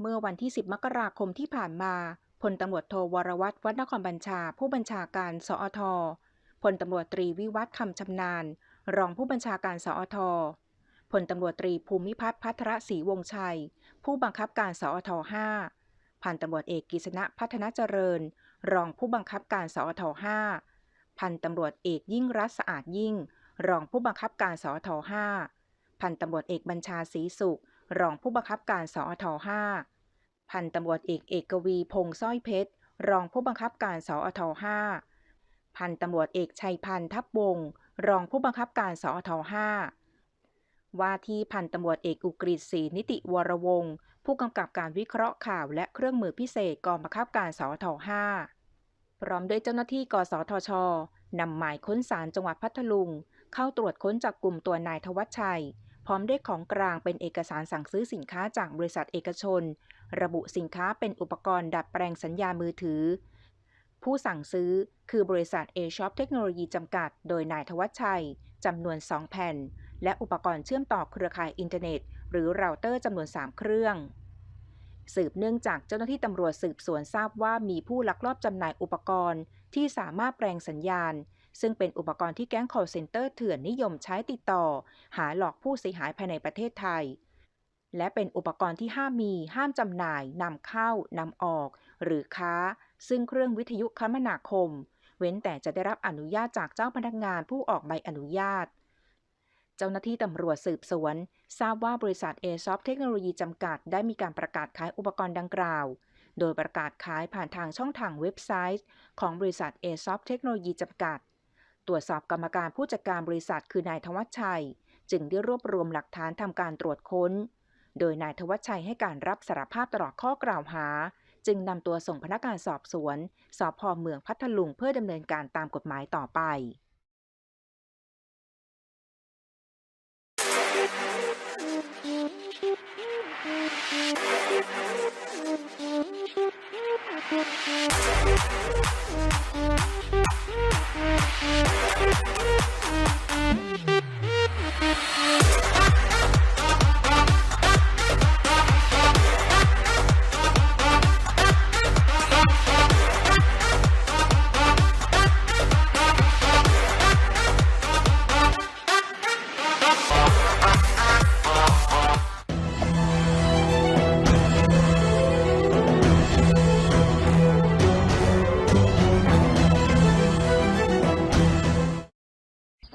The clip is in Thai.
เมื่อวันที่ 10 มกราคมที่ผ่านมาพลตำรวจโทวรวัตรวัฒนครบัญชา ผู้บัญชาการสอทพลตำรวจตรีวิวัฒน์คำชำนาญ รองผู้บัญชาการสอทพลตำรวจตรีภูมิพัฒน์พัทรศรีวงศ์ชัย ผู้บังคับการสอท5พันตำรวจเอกกฤษณะพัฒนาเจริญ รองผู้บังคับการสอท5พันตำรวจเอกยิ่งรัตสะอาดยิ่ง รองผู้บังคับการสอท5พันตำรวจเอกบัญชาศรีสุข รองผู้บังคับการสอท5พันตำรวจเอกเอกวีพงษ์สร้อยเพชร รองผู้บังคับการสอท5พันตำรวจเอกชัยพันธ์ทับวง รองผู้บังคับการสอท5ว่าที่พันตำรวจเอกอุกฤษศรีนิติวรวงศ์ผู้กำกับการวิเคราะห์ข่าวและเครื่องมือพิเศษกองบังคับการสอท5พร้อมด้วยเจ้าหน้าที่กสทชนำหมายค้นศาลจังหวัดพัทลุง เข้าตรวจค้นจับกลุ่มตัวนายทวัชชัย ร้อมได้ของกลางเป็นเอกสารสั่งซื้อสินค้าจากบริษัทเอกชน ระบุสินค้าเป็นอุปกรณ์ดัดแปลงสัญญามือถือ ผู้สั่งซื้อคือบริษัท a s h o p เทคโนโลยีจำกัด โดยนายทวัชชัยจำนวน 2 แผ่น และอุปกรณ์เชื่อมต่อเครือข่ายอินเทอร์เน็ต หรือเราเตอร์จำนวน 3 เครื่องสืบเนื่องจากเจ้าหน้าที่ตำรวจสืบสวนทราบว่ามีผู้ลักลอบจำหน่ายอุปกรณ์ที่สามารถแปลงสัญญาณ ซึ่งเป็นอุปกรณ์ที่แก๊ง call center เถื่อนนิยมใช้ติดต่อ หาหลอกผู้เสียหายภายในประเทศไทย และเป็นอุปกรณ์ที่ห้ามมี ห้ามจำหน่ายนำเข้านำออก หรือค้า ซึ่งเครื่องวิทยุคมนาคม เว้นแต่จะได้รับอนุญาตจากเจ้าพนักงานผู้ออกใบอนุญาตเจ้าหน้าที่ตำรวจสืบสวน ทราบว่าบริษัท a s o f เทคโนโลยีจำกัดได้มีการประกาศขายอุปกรณ์ดังกล่าว โดยประกาศขายผ่านทางช่องทางเว็บไซต์ ของบริษัท a s o f เทคโนโลยีจำกัด ตรวจสอบกรรมการผู้จัดการบริษัทคือนายทวัชชัย จึงได้รวบรวมหลักฐานทำการตรวจค้น โดยนายทวัชชัยให้การรับสารภาพตลอดข้อกล่าวหา จึงนำตัวส่งพนักงานสอบสวนสพเมืองพัทลุงเพื่อดำเนินการตามกฎหมายต่อไป